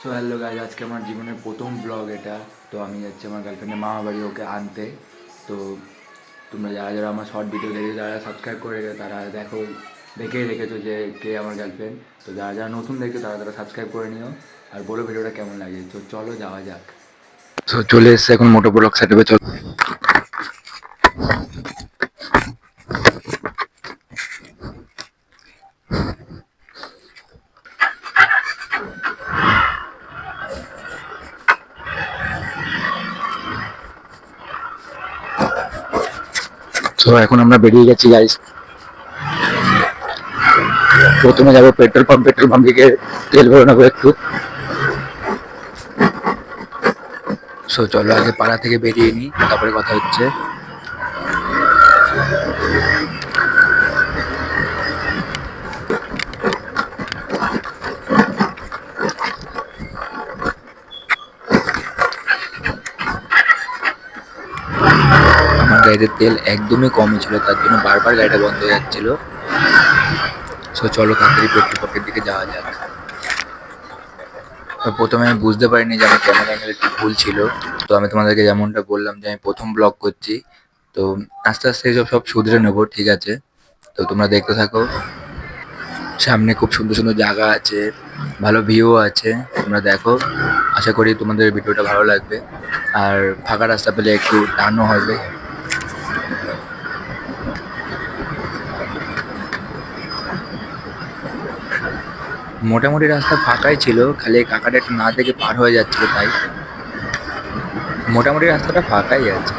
So hello guys আজকে আমার জীবনের প্রথম ব্লগ এটা। তো আমি যাচ্ছি আমার গার্লফ্রেন্ডের মামা বাড়ি ওকে আনতে। তো তোমরা যারা যারা আমার শর্ট ভিডিও দেখে যারা সাবস্ক্রাইব করে তারা দেখো, দেখেই রেখেছো যে কে আমার গার্লফ্রেন্ড তো যারা যারা নতুন দেখে তারা তারা সাবস্ক্রাইব করে নিও। আর বলো ভিডিওটা কেমন লাগে। তো চলো যাওয়া যাক। তো চলে এসছে এখন মোটো ব্লগ সেটআপে চলো। তো এখন আমরা বেরিয়ে গেছি গাইস প্রথমে যাব পেট্রোল পাম্প পেট্রোল পাম্প থেকে তেল ভরে নেব একটু। সো চলো আগে পাড়া থেকে বেরিয়ে নিই, তারপরে কথা হচ্ছে। গাড়িতে তেল একদমই কমই ছিল, তার জন্য বারবার গাড়িটা বন্ধ হয়ে যাচ্ছিল। সো চলো তাড়াতাড়ি পেট্রোল পাম্পের দিকে যাওয়া যাক। প্রথমে আমি বুঝতে পারিনি যে আমার ক্যামেরা অ্যাঙ্গেল একটু ভুল ছিল। তো আমি তোমাদেরকে যেমনটা বললাম যে আমি প্রথম ব্লগ করছি। তো আস্তে আস্তে এসব সব শুধরে নেব, ঠিক আছে? তো তোমরা দেখতে থাকো। সামনে খুব সুন্দর সুন্দর জায়গা আছে, ভালো ভিউ আছে, তোমরা দেখো। আশা করি তোমাদের ভিডিওটা ভালো লাগবে। আর ফাঁকা রাস্তা পেলে একটু টানও হবে। মোটামুটি রাস্তা ফাঁকাই ছিল, খালি কাকাটা একটু না দেখে পার হয়ে যাচ্ছিল তাই। মোটামুটি রাস্তাটা ফাঁকাই আছে।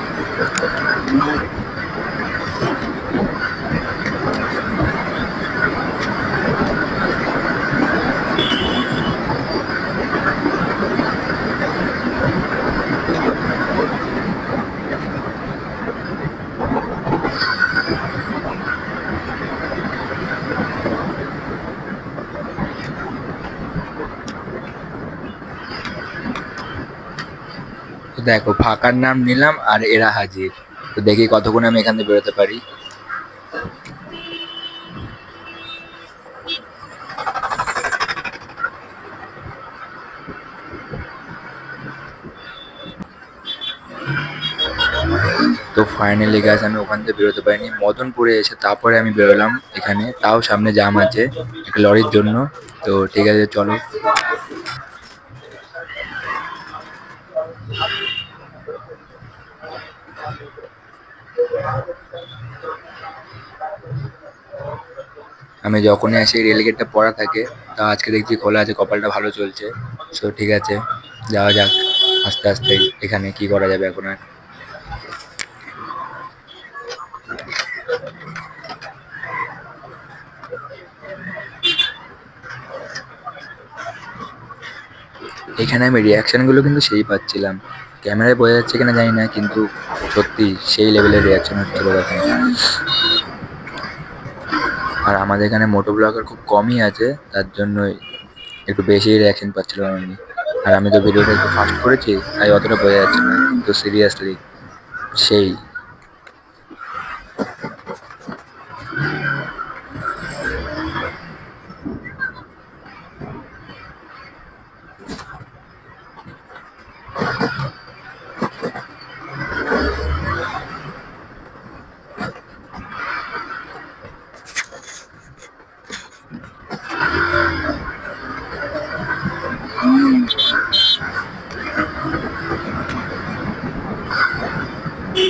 তো দেখো, ফাঁকার নাম নিলাম আর এরা হাজির। তো দেখি কতক্ষণ আমি এখান থেকে বেরোতে পারি। তো ফাইনালি গাছ আমি ওখান থেকে বেরোতে পারিনি। মদনপুরে এসে তারপরে আমি বেরোলাম এখানে। তাও সামনে জাম আছে, একটা লরির জন্য। তো ঠিক আছে, চলো। আমি যখনই আসি রেল গেটটা পড়া থাকে, তা আজকে দেখছি খোলা আছে, কপালটা ভালো চলছে। সো ঠিক আছে, যাওয়া যাক আস্তে আস্তে, এখানে কি করা যাবে এখন আর। এখানে আমি রিয়াকশনগুলো কিন্তু সেই পাচ্ছিলাম। ক্যামেরায় বোঝা যাচ্ছে কিনা জানি না, কিন্তু সত্যি সেই লেভেলের রিয়াকশন হচ্ছিল তখন আর আমাদের এখানে মোটো ব্লগার খুব কমই আছে, তার জন্যই একটু বেশি রিয়াকশন পাচ্ছিলাম আমি। আর আমি তো ভিডিওটা একটু ফাস্ট করেছি, তাই অতটা বোঝা যাচ্ছে না। তো সিরিয়াসলি সেই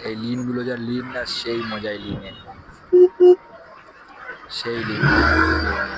এই লিনগুলো যা লিন না সেই মজাই লিনে সেই লিঙ্ক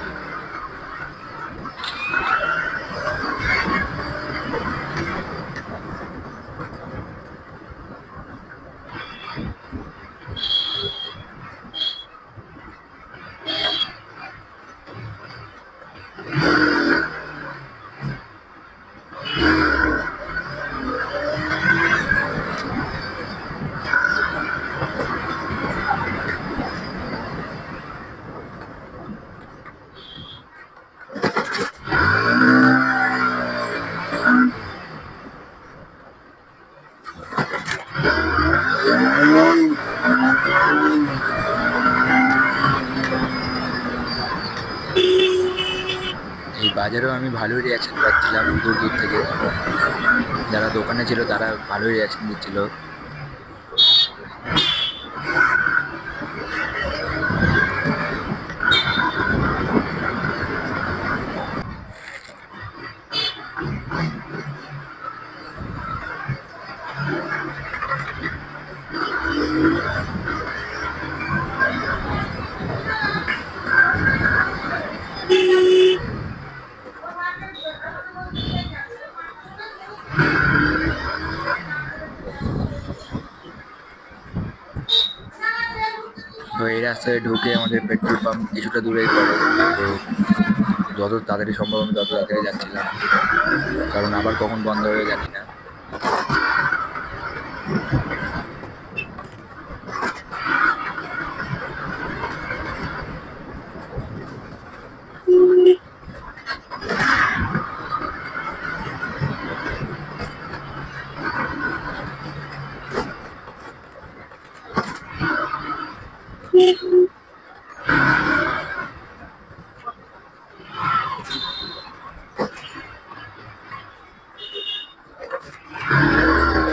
বাজারেও আমি ভালোই রিয়াকশন পাচ্ছিলাম দূর দূর থেকে। যারা দোকানে ছিল তারা ভালোই রিয়াকশন দিচ্ছিল। তো এই রাস্তায় ঢুকে আমাদের পেট্রোল পাম্প কিছুটা দূরেই পড়ে। তো যত তাড়াতাড়ি সম্ভব আমি তত তাড়াতাড়ি যাচ্ছিলাম। কারণ আবার কখন বন্ধ হয়ে জানি না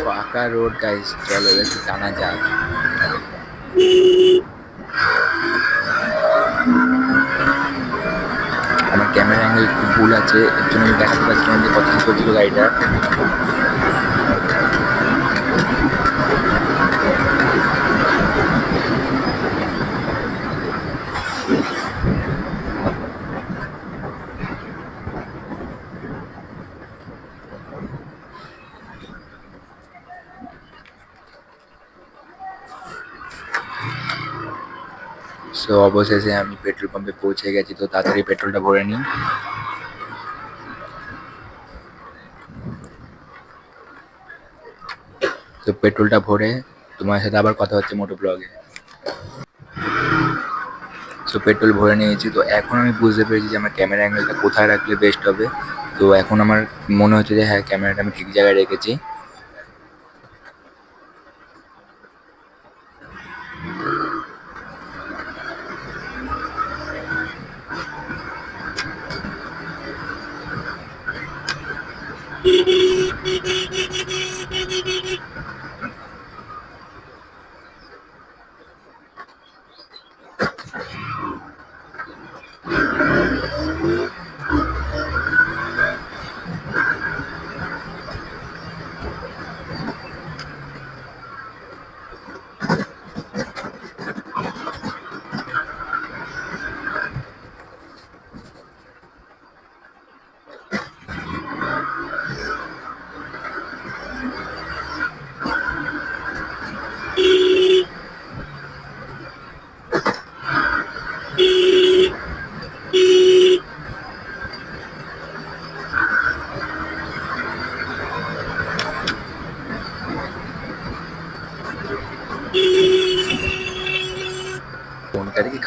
ফাঁকা রোড গাইস চলো একটু টানা যাক আমার ক্যামেরা অ্যাঙ্গেল একটু ভুল আছে এর জন্য আমি দেখাতে পারছিলাম যে কত চলছিল গাড়িটা। সো অবশেষে আমি পেট্রোল পাম্পে পৌঁছে গেছি, তো তাড়াতাড়ি পেট্রোলটা ভরে নিই তো পেট্রোলটা ভরে তোমার সাথে আবার কথা হচ্ছে মোটো ব্লগে। সো পেট্রোল ভরে নিয়েছি, তো এখন আমি বুঝতে পেরেছি যে আমার ক্যামেরা অ্যাঙ্গেলটা কোথায় রাখলে বেস্ট হবে। তো এখন আমার মনে হচ্ছে যে হ্যাঁ ক্যামেরাটা আমি ঠিক জায়গায় রেখেছি।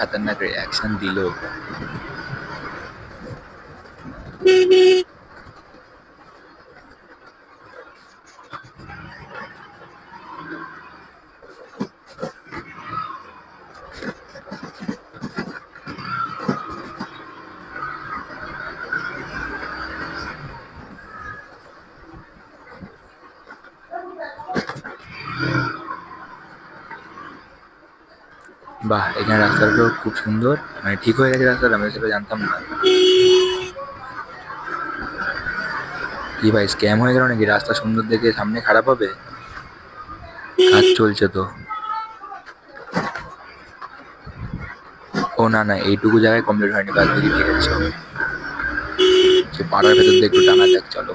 ফোনটারে কি খতরনাক রিয়াকশন বাহ, এখানে রাস্তাগুলো খুব সুন্দর। মানে ঠিক হয়ে গেছে রাস্তাটা আমি সেটা জানতাম না। কি ভাই স্ক্যাম হয়ে গেল নাকি? রাস্তা সুন্দর দেখে সামনে খারাপ হবে? কাজ চলছে তো। ও না না, এইটুকু জায়গায় কমপ্লিট হয়নি, বাদ বাকি ঠিক আছে। পাড়ার ভেতর দিয়ে একটু টানা যাক, চলো।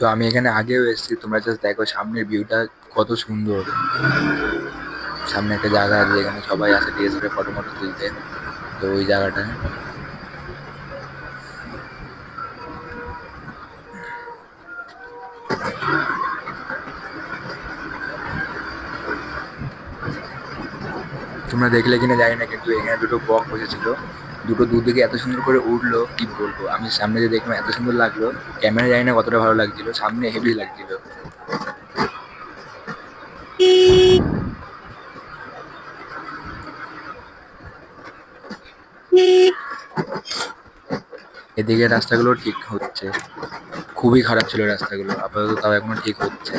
তো আমি এখানে আগেও এসেছি, তোমরা জাস্ট দেখো সামনের ভিউটা কত সুন্দর। সামনে একটা জায়গা আছে যেখানে সবাই আসে ডিএসএলআর ফটো মটো তুলতে। তো ওই জায়গাটা। তোমরা দেখলে কিনা জানি না, কিন্তু এখানে দুটো বক বসেছিল। দুটো দুদিকে এত সুন্দর করে উঠল কি বলব? আমি সামনে যে দেখলাম এত সুন্দর লাগল, ক্যামেরা জানি না কতটা ভালো লাগছিল, সামনে হেভি লাগছিল। এদিকে রাস্তাগুলো ঠিক হচ্ছে। খুবই খারাপ ছিল রাস্তাগুলো। আপাতত তাও এখনও ঠিক হচ্ছে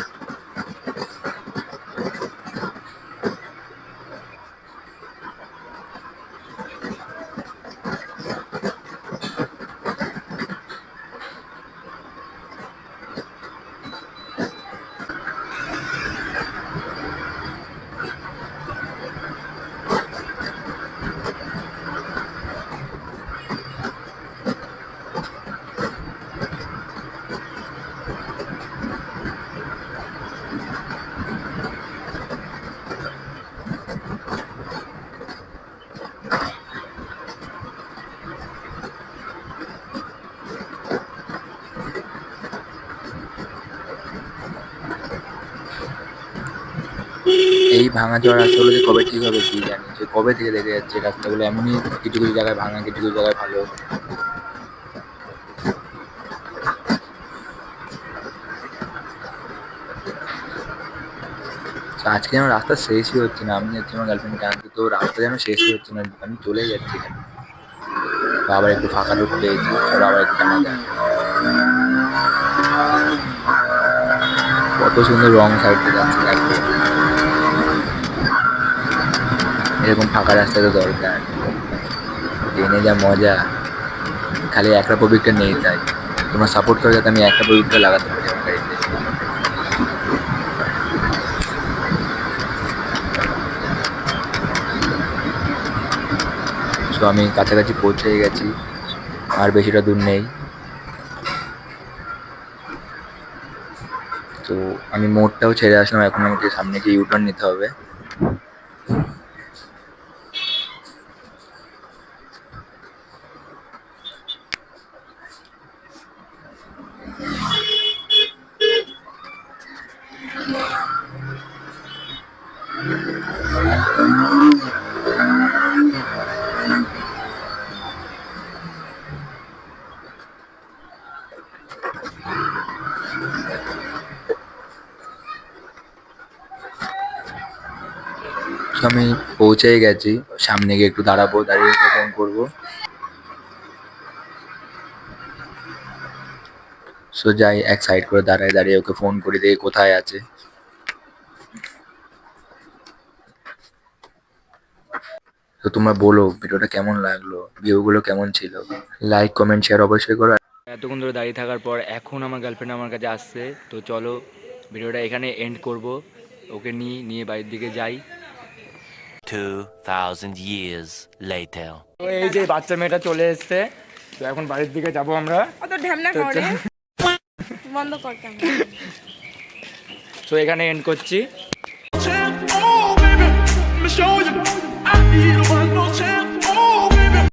এই ভাঙা চড়া রাস্তাগুলো যে কবে ঠিক হবে কি জানি। যে কবে থেকে দেখে যাচ্ছে রাস্তাগুলো এমনই কিছু কিছু জায়গায় ভাঙা, কিছু কিছু জায়গায় ভালো। আজকে যেন রাস্তা শেষই হচ্ছে না। আমি যাচ্ছি আমার গার্লফ্রেন্ডকে আনতে, তো রাস্তা যেন শেষই হচ্ছে না। আমি চলে যাচ্ছি এখানে। আবার একটু ফাঁকা রুট পেয়েছি আবার একটু যাক। কত সুন্দর রং সাইড যাচ্ছে। এরকম ফাঁকা রাস্তা তো দরকার। ট্রেনে যা মজা, খালি একটা পবিত্র নেই তাই। তোমরা সাপোর্ট করো যাতে আমি একটা পবিত্র লাগাতে পারি আমার গাড়িতে। সো আমি কাছাকাছি পৌঁছে গেছি, আর বেশিটা দূর নেই। তো, আমি মোড়টাও ছেড়ে আসলাম, এখন আমাকে সামনে গিয়ে ইউটার্ন নিতে হবে। আমি পৌঁছে গেছি। সামনে গিয়ে একটু দাঁড়াবো, দাঁড়িয়ে ফোন করব। সো যাই, এক সাইড করে দাঁড়ায়, দাঁড়িয়ে ওকে ফোন করি, দেখি কোথায় আছে। তো তোমরা বলো, ভিডিওটা কেমন লাগল? ভিউগুলো কেমন ছিল? লাইক কমেন্ট শেয়ার অবশ্যই করো। এতক্ষণ ধরে দাঁড়িয়ে থাকার পর এখন আমার গার্লফ্রেন্ড আমার কাছে আসছে। তো চলো, ভিডিওটা এখানে এন্ড করব। ওকে নিয়ে নিয়ে বাড়ির দিকে যাই। 2000 years later. এই যে বাচ্চা মেয়েটা চলে এসেছে তো এখন বাড়ির দিকে যাব আমরা। অত ঢ্যামনা করে? বন্ধ কর তো এখানে এন্ড করছি। oh, Show you. I need one more chance